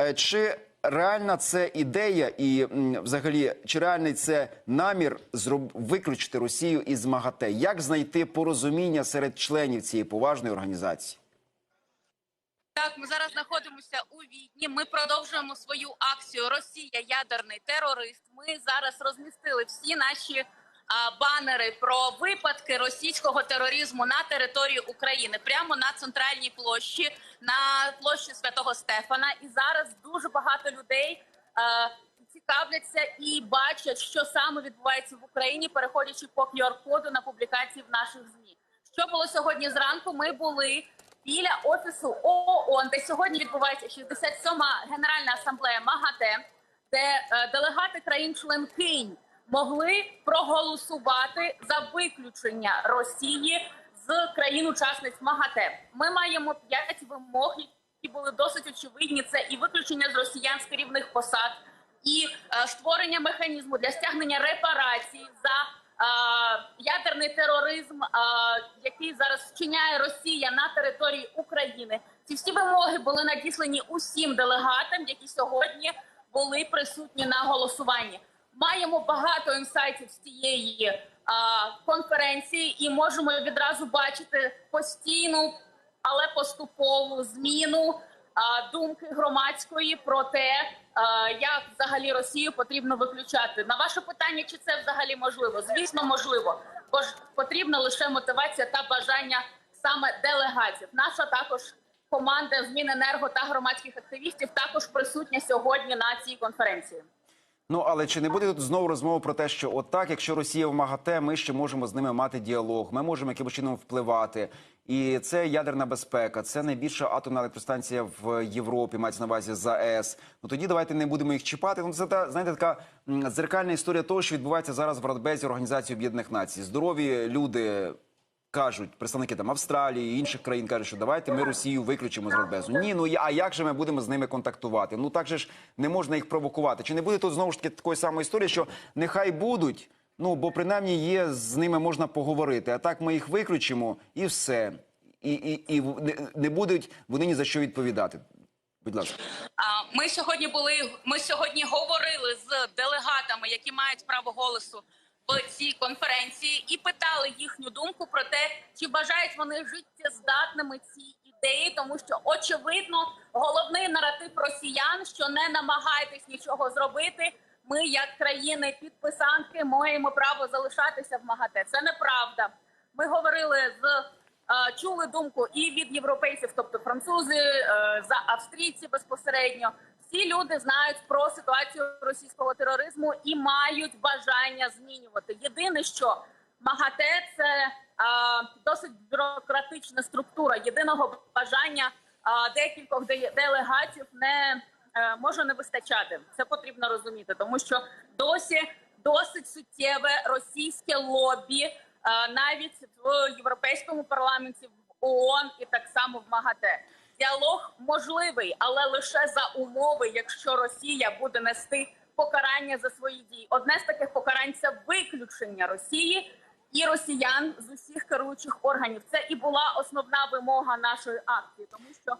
Е, Чи реальна це ідея, і взагалі, чи реальний це намір зроб... виключити Росію із МАГАТЕ? Як знайти порозуміння серед членів цієї поважної організації? Так, ми зараз знаходимося у Відні. Ми продовжуємо свою акцію Росія ядерний терорист. Ми зараз розмістили всі наші банери про випадки російського тероризму на території України, прямо на центральній площі, на площі Святого Стефана. І зараз дуже багато людей. Цікавляться і бачать, що саме відбувається в Україні, переходячи по QR-коду на публікації в наших змі. Що було сьогодні зранку? Ми були біля офісу ООН, де сьогодні відбувається 67-ма Генеральна асамблея МАГАТЕ, де е, делегати країн-членкинь могли проголосувати за виключення Росії з країн-учасниць МАГАТЕ. Ми маємо п'ять вимог, які були досить очевидні. Це і виключення з росіян з керівних посад, і е, створення механізму для стягнення репарацій за е, ядерний тероризм, е, який зараз вчиняє Росія на території України. Ці всі вимоги були надіслані усім делегатам, які сьогодні були присутні на голосуванні. Маємо багато інсайтів з цієї конференції, і можемо відразу бачити постійну, але поступову зміну думки громадської про те, як взагалі Росію потрібно виключати. На ваше питання, чи це взагалі можливо? Звісно, можливо, бо ж потрібна лише мотивація та бажання саме делегатів. Наша також команда з Міненерго та громадських активістів також присутня сьогодні на цій конференції. Ну але чи не буде тут знову розмова про те, що отак, якщо Росія в МАГАТЕ, ми ще можемо з ними мати діалог, ми можемо якимось чином впливати. І це ядерна безпека, це найбільша атомна електростанція в Європі, мається на увазі ЗАЕС. Ну тоді давайте не будемо їх чіпати. Ну це та знаєте, така дзеркальна історія того, що відбувається зараз в Радбезі Організації Об'єднаних Націй. Здорові люди. Кажуть представники там Австралії інших країн кажуть, що давайте ми Росію виключимо з Радбезу. Ні, ну а як же ми будемо з ними контактувати? Ну так же ж не можна їх провокувати. Чи не буде тут знову ж таки такої самої історії, що нехай будуть? Ну бо принаймні є з ними можна поговорити. А так ми їх виключимо і все. І, і, і не будуть вони ні за що відповідати. Будь ласка. Ми сьогодні були. Ми сьогодні говорили з делегатами, які мають право голосу цій конференції, і питали їхню думку про те, чи бажають вони життєздатними ці ідеї, тому що очевидно головний наратив росіян, що не намагайтесь нічого зробити. Ми, як країни підписанки, маємо право залишатися в МАГАТЕ. Це неправда. Ми говорили з е, чули думку і від європейців, тобто французи, е, за австрійці безпосередньо. Всі люди знають про ситуацію російського тероризму і мають бажання змінювати. Єдине, що МАГАТЕ це е, досить бюрократична структура. Єдиного бажання е, декількох делегатів не е, може не вистачати. Це потрібно розуміти, тому що досі досить суттєве російське лобі е, навіть в європейському парламенті, в ООН і так само в МАГАТЕ. Діалог можливий, але лише за умови, якщо Росія буде нести покарання за свої дії. Одне з таких покарань це виключення Росії і росіян з усіх керуючих органів. Це і була основна вимога нашої акції, тому що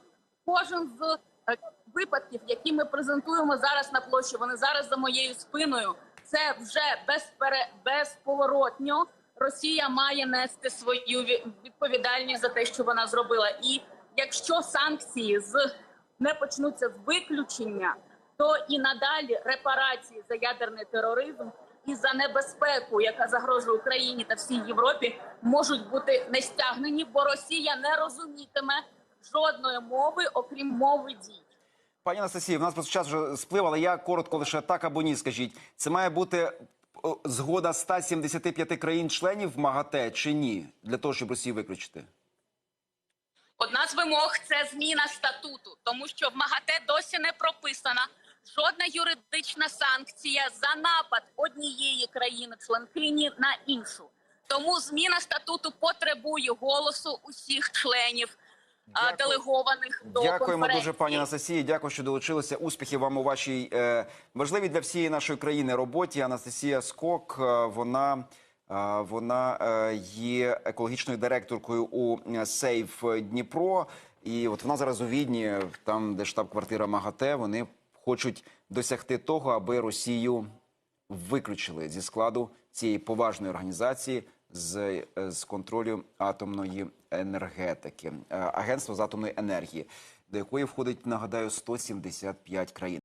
кожен з е, випадків, які ми презентуємо зараз на площі, вони зараз за моєю спиною. Це вже безпере... безповоротньо. Росія має нести свою відповідальність за те, що вона зробила. І якщо санкції з не почнуться з виключення, то і надалі репарації за ядерний тероризм і за небезпеку, яка загрожує Україні та всій Європі, можуть бути не стягнені, бо Росія не розумітиме жодної мови, окрім мови дій. Пані Анастасія, в нас просто час вже сплив, але я коротко лише так або ні. Скажіть, це має бути згода 175 країн-членів МАГАТЕ чи ні? Для того, щоб Росію виключити? Одна з вимог це зміна статуту, тому що в МАГАТЕ досі не прописана жодна юридична санкція за напад однієї країни-членкині на іншу. Тому зміна статуту потребує голосу усіх членів Дякую. делегованих до Дякуємо дуже, пані Анастасії. Дякую, що долучилися. Успіхів вам у вашій е, важливій для всієї нашої країни роботі. Анастасія Скок. е, вона. Вона е, є екологічною директоркою у е, Сейф Дніпро. І от вона зараз у Відні, там, де штаб-квартира МАГАТЕ, вони хочуть досягти того, аби Росію виключили зі складу цієї поважної організації з, е, з контролю атомної енергетики, агентство з атомної енергії, до якої входить, нагадаю, 175 країн.